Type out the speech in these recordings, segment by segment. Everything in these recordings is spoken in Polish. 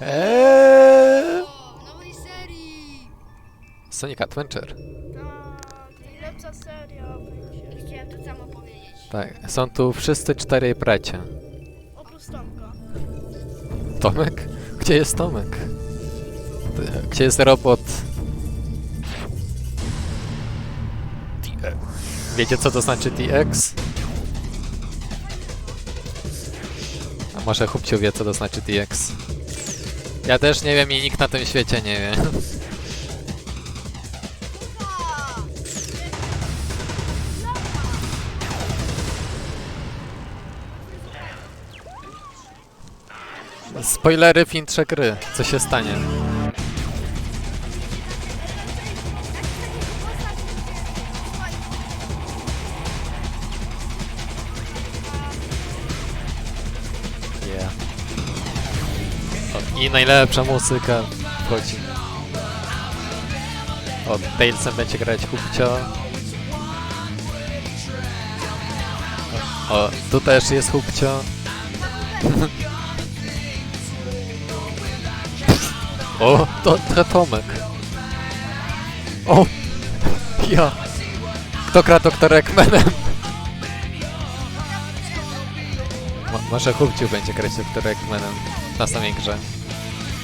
Eee! Nowej serii! Sonic Adventure. Tak, najlepsza seria. Chciałem to samo powiedzieć. Tak, są tu wszyscy czterej bracia. Oprócz Tomka. Tomek? Gdzie jest Tomek? Gdzie jest robot? Wiecie co to znaczy TX? A może Hubciu wie co to znaczy TX? Ja też nie wiem i nikt na tym świecie nie wie. Spoilery w intrze gry. Co się stanie? Najlepsza muzyka wchodzi. O, Tailsem będzie grać Hubcio. O, tu też jest Hubcio. O, to, to Tomek. O, ja. Kto gra doktor Ekmanem? Mo- może Hubciu będzie grać doktor Ekmanem na samej grze.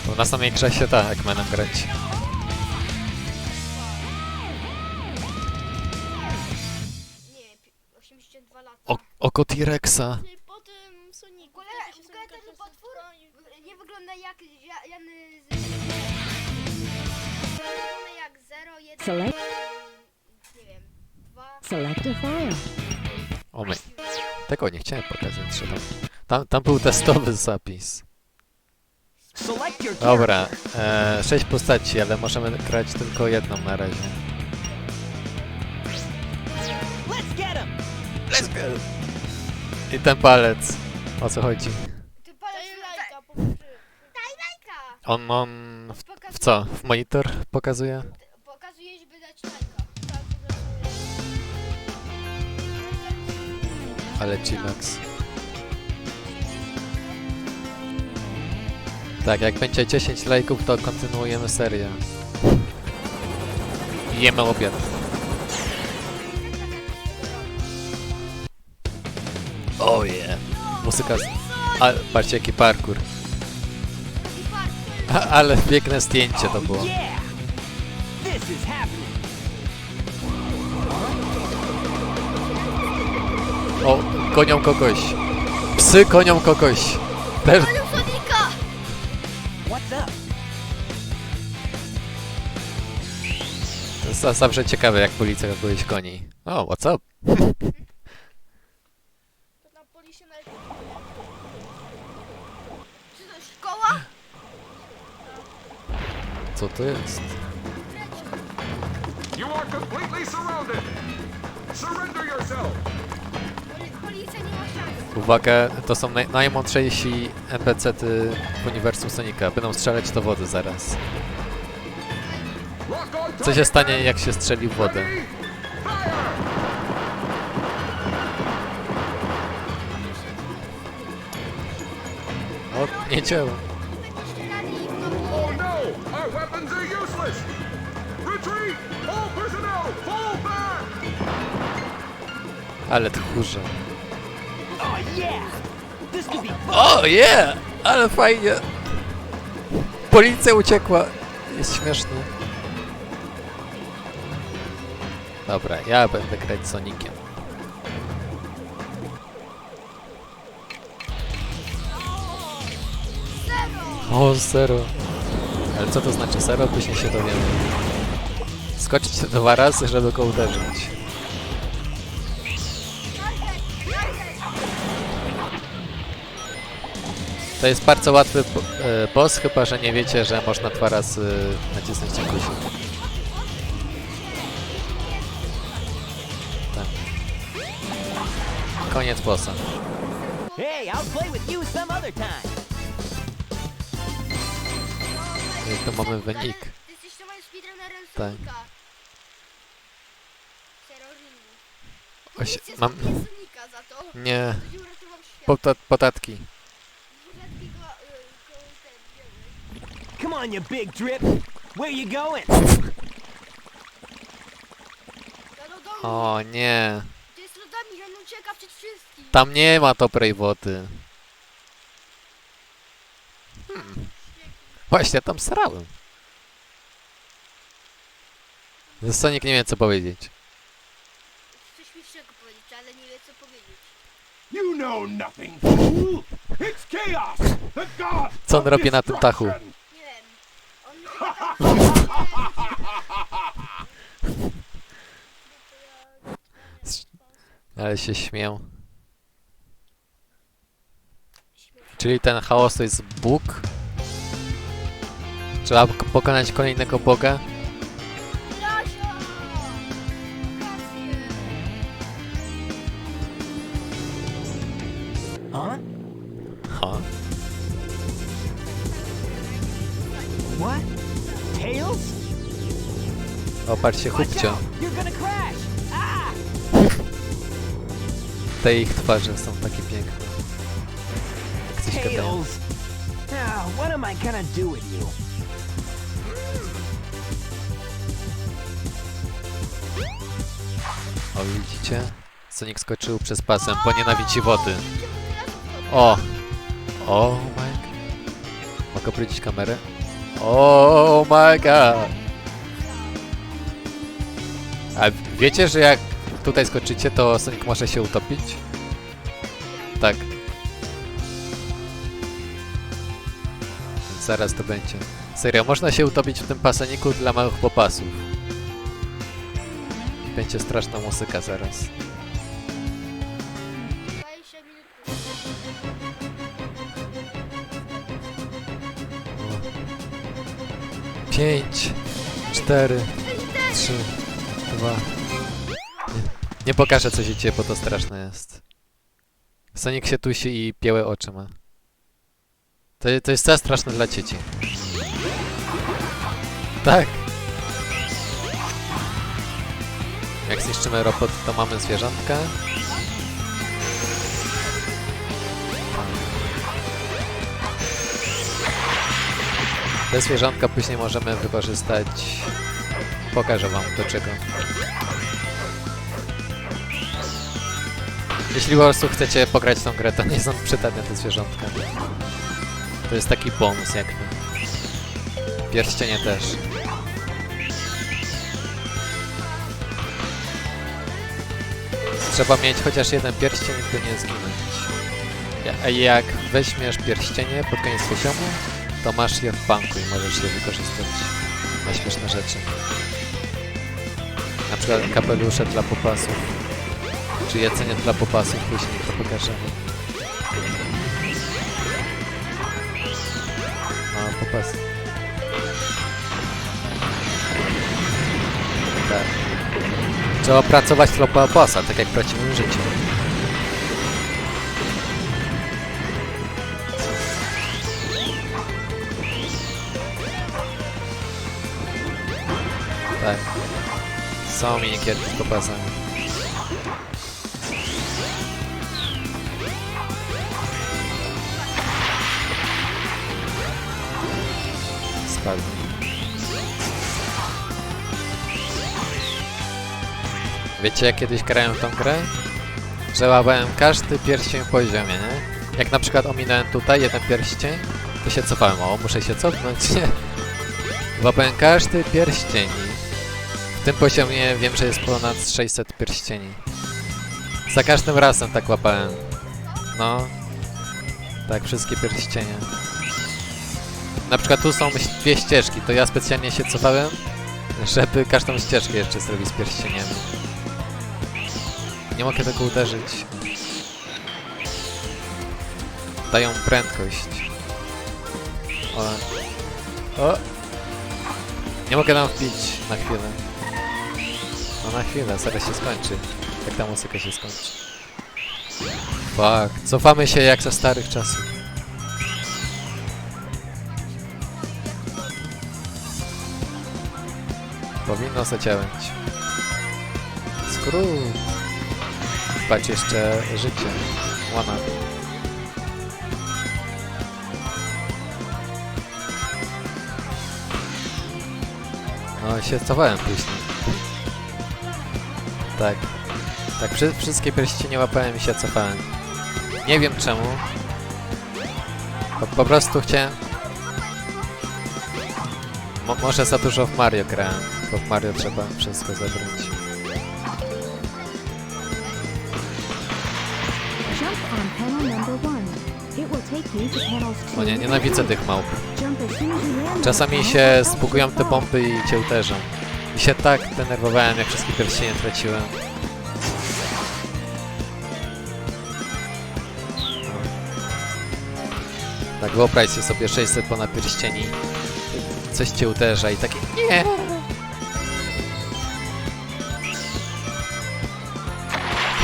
Bo na samej grze się da Ekmanem grać. Nie, pi- 82 lata. O, oko T-Rexa. I potem Sonic. W ogóle, w ogóle ten potwór nie wygląda jak z... Wygląda jak 0, 1, Select. nie wiem, 2... Select a file. O my. Tego nie chciałem pokazać, że tam, tam, tam był testowy zapis. Dobra, e, sześć postaci, ale możemy grać tylko jedną na razie. Let's get him! Let's go! I ten palec. O co chodzi? Ty palec Daj lajka, pomocy. Daj lajka! On, on w, w co? W monitor pokazuje? Pokazuje, żeby dać lajka. Tak, Ale chillax. Tak, jak będzie 10 lajków, to kontynuujemy serię. Jemy obiad. Oh yeah. Muzyka... Z... A, patrzcie jaki parkour. A, ale piękne zdjęcie to było. Yeah! This is happening! O, gonią kogoś. Psy gonią kogoś. Też... jest zawsze ciekawe, jak policja kogoś goni. O, what's up? To na poli się najpierw. Czy to szkoła? Co to jest? You are completely surrounded! Surrender yourself! Poli policja nie ma szans. Uwaga, to są naj najmądrzejsi NPC-ty w uniwersum Sonika. Będą strzelać do wody zaraz. Co się stanie, jak się strzeli w wodę? O, nie działa. Ale tchórze. O, yeah! Ale fajnie. Policja uciekła. Jest śmieszne. Dobra, ja będę grać Sonikiem. O, zero. Ale co to znaczy zero? Później się dowiemy. Skoczyć dwa razy, żeby go uderzyć. To jest bardzo łatwy e, boss, chyba że nie wiecie, że można dwa razy nacisnąć ten guzik. Koniec bossa. Hey, I'll play with you some other time! I tu mamy wynik. Ty jesteś speedrunnerem Tak. Sonika. Oś, mam... Sonika za to. Nie. Będzie uratował świat. Pota podatki. Zwierzętki go, y, go ten, wzięły. Come on, you big drip. Where you going? Do domu. O nie. To jest lodami, że on ucieka przed wszystkim. Tam nie ma dobrej wody. Hmm. Właśnie tam srałem. Sonic nie wie co powiedzieć. Coś śmiesznego powiedzieć, ale nie wie co powiedzieć. You know nothing, fool! It's chaos! The god Co on robi na tym dachu? Nie wiem. On mi tak... Ale się śmiał. Czyli ten chaos to jest Bóg? Trzeba pokonać kolejnego Boga? Huh? Ha. What? Tails? O, patrzcie, Watch chłopcio. Ah! Te ich twarze są takie piękne. Tails! Now, what am I gonna do with you? O, widzicie? Sonic skoczył przez pasem, bo nienawidzi wody. O! O my god. Mogę obrócić kamerę? Oh my god! A wiecie, że jak tutaj skoczycie, to Sonic może się utopić? Tak. Zaraz to będzie. Serio, można się utopić w tym paseniku dla małych popasów. Będzie straszna muzyka zaraz. 20 minut. Pięć, cztery, trzy, dwa. Nie, nie pokażę co się dzieje, bo to straszne jest. Sonic się tusi i białe oczy ma. To, to jest za straszne dla dzieci. Tak. Jak zniszczymy robot, to mamy zwierzątka. Te zwierzątka później możemy wykorzystać. Pokażę wam do czego. Jeśli po prostu chcecie pograć tą grę, to nie są przydatne te zwierzątka. To jest taki bonus jakby. Pierścienie też. Trzeba mieć chociaż jeden pierścień, by nie zginąć. Jak weźmiesz pierścienie pod koniec poziomu, to masz je w banku i możesz je wykorzystać na śmieszne rzeczy. Na przykład kapelusze dla popasów, czy jedzenie dla popasów, później to pokażemy. A, popasy. Tak. Trzeba pracować dla popasa, tak jak w prawdziwym życiu. Tak. Są minikierki z popasami. Wiecie jak kiedyś grałem w tą grę? Że łapałem każdy pierścień w poziomie, nie? Jak na przykład ominąłem tutaj jeden pierścień, to się cofałem. O, muszę się cofnąć, nie? Łapałem każdy pierścień. W tym poziomie wiem, że jest ponad 600 pierścieni. Za każdym razem tak łapałem. No. Tak, wszystkie pierścienie. Na przykład tu są dwie ścieżki, to ja specjalnie się cofałem, żeby każdą ścieżkę jeszcze zrobić z pierścieniami. Nie mogę tego uderzyć. Dają prędkość. O. o. Nie mogę tam wbić na chwilę. No na chwilę, zaraz się skończy. Jak ta muzyka się skończy. Fuck, cofamy się jak za starych czasów. Powinno zadziałać. Skrót. Patrz jeszcze życie. Łana. No się cofałem później. Tak. Tak, wszy- wszystkie pierścienie łapałem i się cofałem. Nie wiem czemu. Po, po prostu chciałem... Mo może za dużo w Mario grałem, bo w Mario trzeba wszystko zabrać. O nie, nienawidzę tych małp. Czasami się spukują te bomby i cię uderzą. I się tak denerwowałem, jak wszystkie pierścienie traciłem. Tak, wyobraźcie sobie 600 ponad pierścieni. Coś cię uderza i takie nie.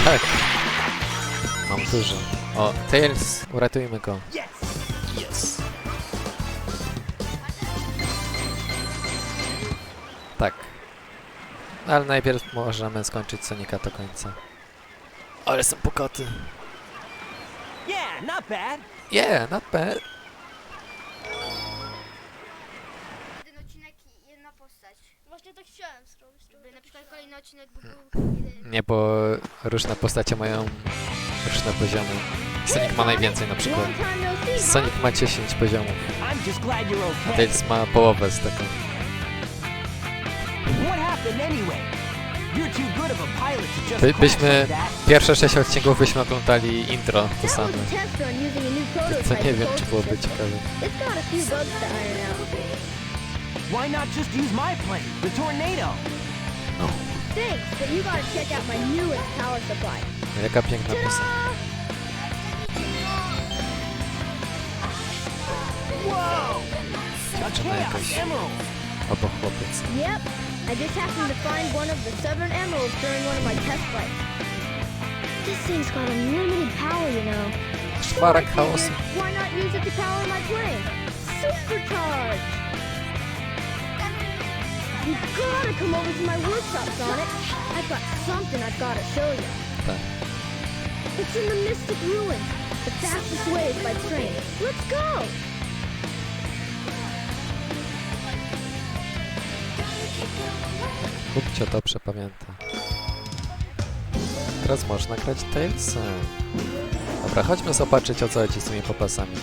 Tak. Mam dużo. O, Tails, uratujmy go. Yes! Yes. Tak. Ale najpierw możemy skończyć Sonika do końca. Ale są pokoty. Yeah, not bad. Yeah, not bad. Jeden odcinek i jedna postać. Właśnie tak chciałem zrobić. to Żeby tak na przykład kolejny odcinek by był. Nie, bo różne postacie mają różne poziomy. Sonic ma najwięcej na przykład. Sonic ma 10 poziomów. I'm just glad you're okay. Tails ma połowę z tego. What happened anyway? You're too good of a pilot to just By, crash byśmy like that. pierwsze 6 odcinków byśmy oglądali intro to a a new Co nie wiem, czy byłoby ciekawe. A. Why not just use my plane, the Tornado? Thanks, but you gotta check out my newest power supply. Jaka piękna piosenka. Whoa! A Dziewczyna Chaos jakaś Emerald! chłopiec. Yep, I just happened to find one of the seven emeralds during one of my test flights. This thing's got unlimited power, you know. Szwarak I chaosu. figured, Why not use it to power my plane? Supercharge! You gotta come over to my workshop, Sonic. I've got something I've gotta show you. Tak. It's in the Mystic Ruins. The fastest way is by train. Let's go! Kupcio dobrze pamięta. Teraz można grać Tailsem. Dobra, chodźmy zobaczyć o co chodzi z tymi popasami.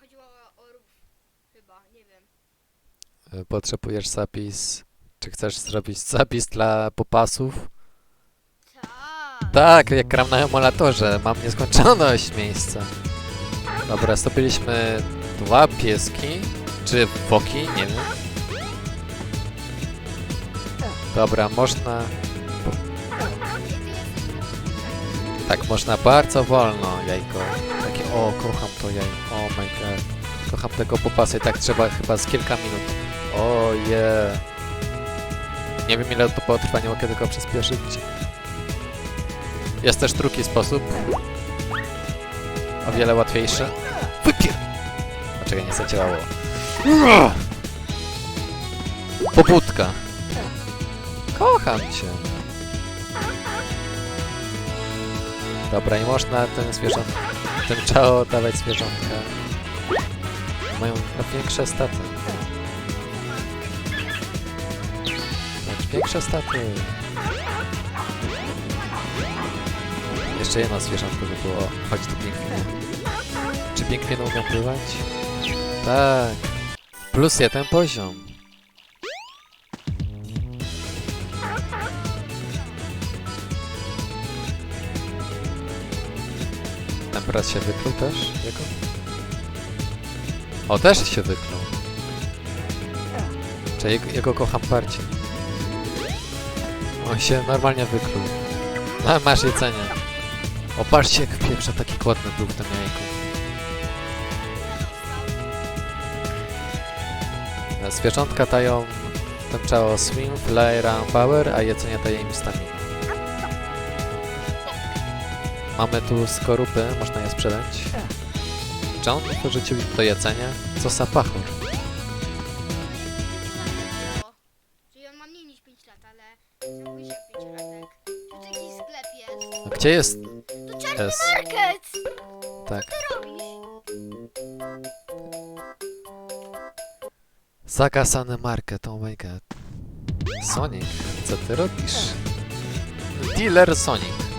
Chodziło o. Chyba, nie wiem. Y, Potrzebujesz zapis. Czy chcesz zrobić zapis dla popasów? Tak. Tak, jak gram na emulatorze, mam nieskończoność miejsca. Dobra, zdobyliśmy dwa pieski, czy foki, nie wiem. Dobra, można... Tak, można bardzo wolno jajko. Takie, o, kocham to jaj. Oh my god. Kocham tego popasa i tak trzeba chyba z kilka minut. O je. Nie wiem ile to potrwa, nie mogę tego przyspieszyć. Jest też drugi sposób. O wiele łatwiejszy. Wypier... Dlaczego nie zadziałało? Pobudka. Kocham cię. Dobra, i można ten zwierząt... Tym trzeba dawać zwierzątka. Mają większe staty. Znaczy, większe staty. Jeszcze jedno zwierzątko by było. Chodź tu pięknie. Czy pięknie umią pływać? Tak. Plus jeden poziom. Brat się wykluł też? Jego? O, też się wykluł. Czy jego, jego kocham bardziej. On się normalnie wykluł. A, masz jedzenie. O, patrzcie jak pieprza taki głodny był w tym jajku. Zwierzątka dają tym ciało swim, flare, power, a jedzenie daje im stamina. Mamy tu skorupy, można je sprzedać. John wyrzucił do jedzenia. Co za pachor. O, Czyli on ma mniej niż 5 lat, ale się jak 5 latek. Tu taki sklep jest. A gdzie jest Tu czarny S? market! Tak. Co robisz? Zakasany market, oh my god. Sonic, co ty robisz? Dealer Sonic.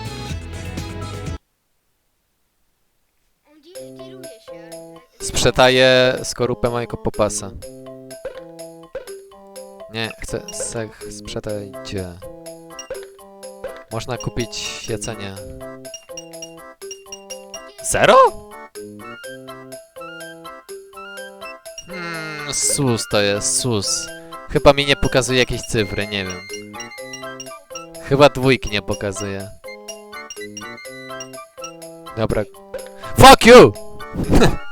Sprzedaje skorupę mojego popasa. Nie, chcę sech sprzedajcie. Można kupić jedzenie. Zero? Hmm, sus to jest, sus. Chyba mi nie pokazuje jakiejś cyfry, nie wiem. Chyba dwójki nie pokazuje. Dobra. Fuck you!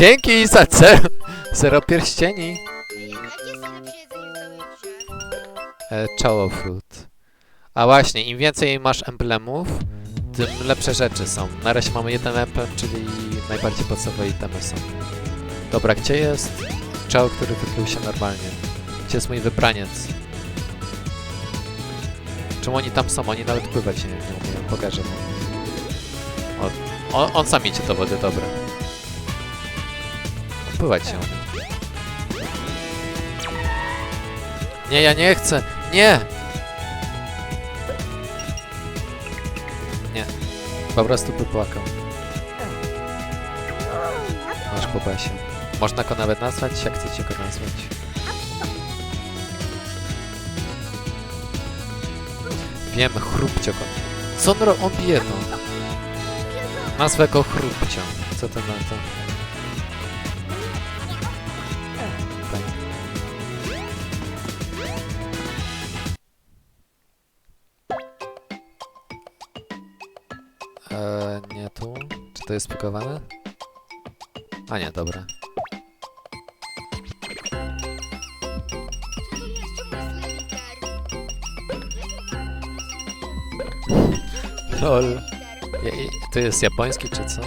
Dzięki za zero, zero pierścieni. Jakie? E, fruit. A właśnie, im więcej masz emblemów, tym lepsze rzeczy są. Na razie mamy jeden emblem, czyli najbardziej podstawowe itemy są. Dobra, gdzie jest Chow, który wykrył się normalnie? Gdzie jest mój wybraniec? Czemu oni tam są? Oni nawet pływać nie, nie umieją. Pokażę. O, on, on sam idzie do wody, dobra. Pływać się. Nie, ja nie chcę! Nie! Nie. Po prostu by płakał. Masz po basie. Można go nawet nazwać, jak chcecie go nazwać. Wiem, chrupcio go. Co on, on bije no? Nazwę go chrupcio. Co to na to? Jest spikowane? A nie, dobra. Lol. To jest japoński czy co?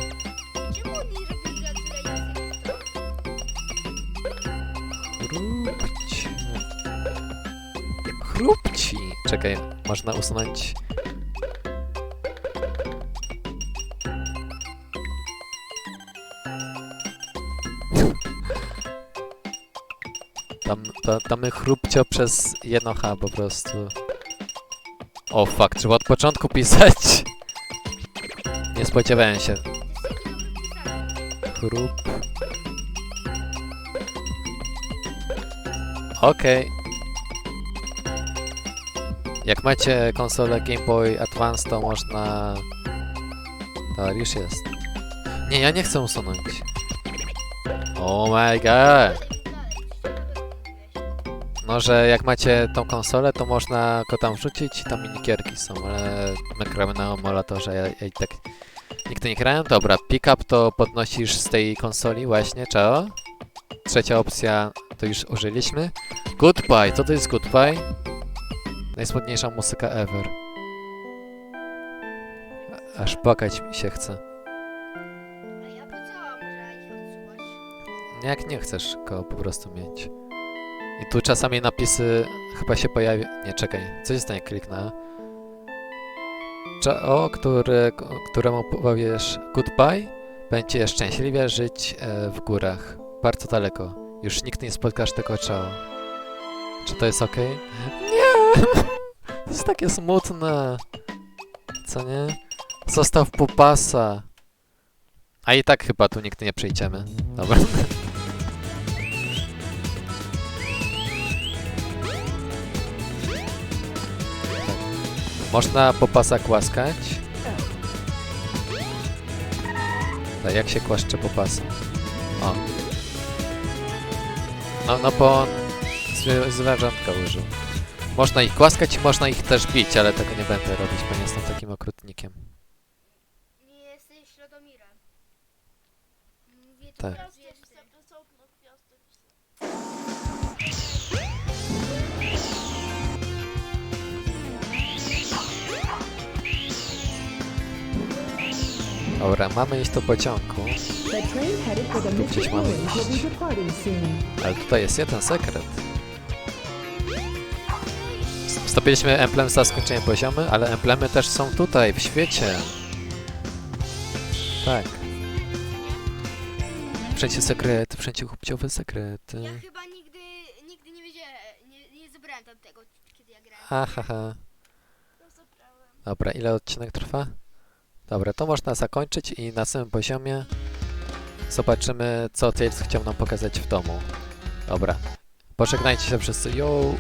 Chrupci. Chrupci. Czekaj, można usunąć. To, damy chrupcio przez jedno H po prostu. O fuck, trzeba od początku pisać. Nie spodziewałem się. Chrup. Okej. Jak macie konsolę Game Boy Advance, to można... To już jest. Nie, ja nie chcę usunąć. Oh my god. No, że jak macie tą konsolę, to można go tam wrzucić i tam minikierki są, ale my gramy na emulatorze, ja, ja i tak nigdy nie grałem. Dobra, pick-up to podnosisz z tej konsoli właśnie, czego? Trzecia opcja to już użyliśmy. Goodbye, co to jest goodbye? Najsmutniejsza muzyka ever. Aż płakać mi się chce. Jak nie chcesz go po prostu mieć. I tu czasami napisy chyba się pojawi... Nie, czekaj. Co się stanie, kliknę? Cza- o, który, któremu powiesz goodbye, będzie szczęśliwie żyć e, w górach. Bardzo daleko. Już nikt nie spotkasz tego czao. Czy to jest ok? Nie! To jest takie smutne. Co nie? Zostaw pupasa. A i tak chyba tu nigdy nie przyjdziemy. Dobra. Można popasa kłaskać. Tak, jak się kłaszcze popasa? O. No, no bo on zwie- zwierzątka użył. Można ich kłaskać i można ich też bić, ale tego nie będę robić, bo nie jestem takim okrutnikiem. Nie jesteś Lodomirem. Mówię to Tak. Dobra, mamy iść do pociągu, Tu gdzieś mamy iść. ale tutaj jest jeden sekret. Stopiliśmy emblem za skończenie poziomu, ale emblemy też są tutaj, w świecie. Tak. Wszędzie sekrety, wszędzie chłopciowe sekrety. Ja chyba nigdy tamtego, kiedy ja grałem. Ha, ha, ha. To zabrałem. Dobra, ile odcinek trwa? Dobra, to można zakończyć i na samym poziomie zobaczymy, co Tails chciał nam pokazać w domu. Dobra, pożegnajcie się wszyscy. Yo!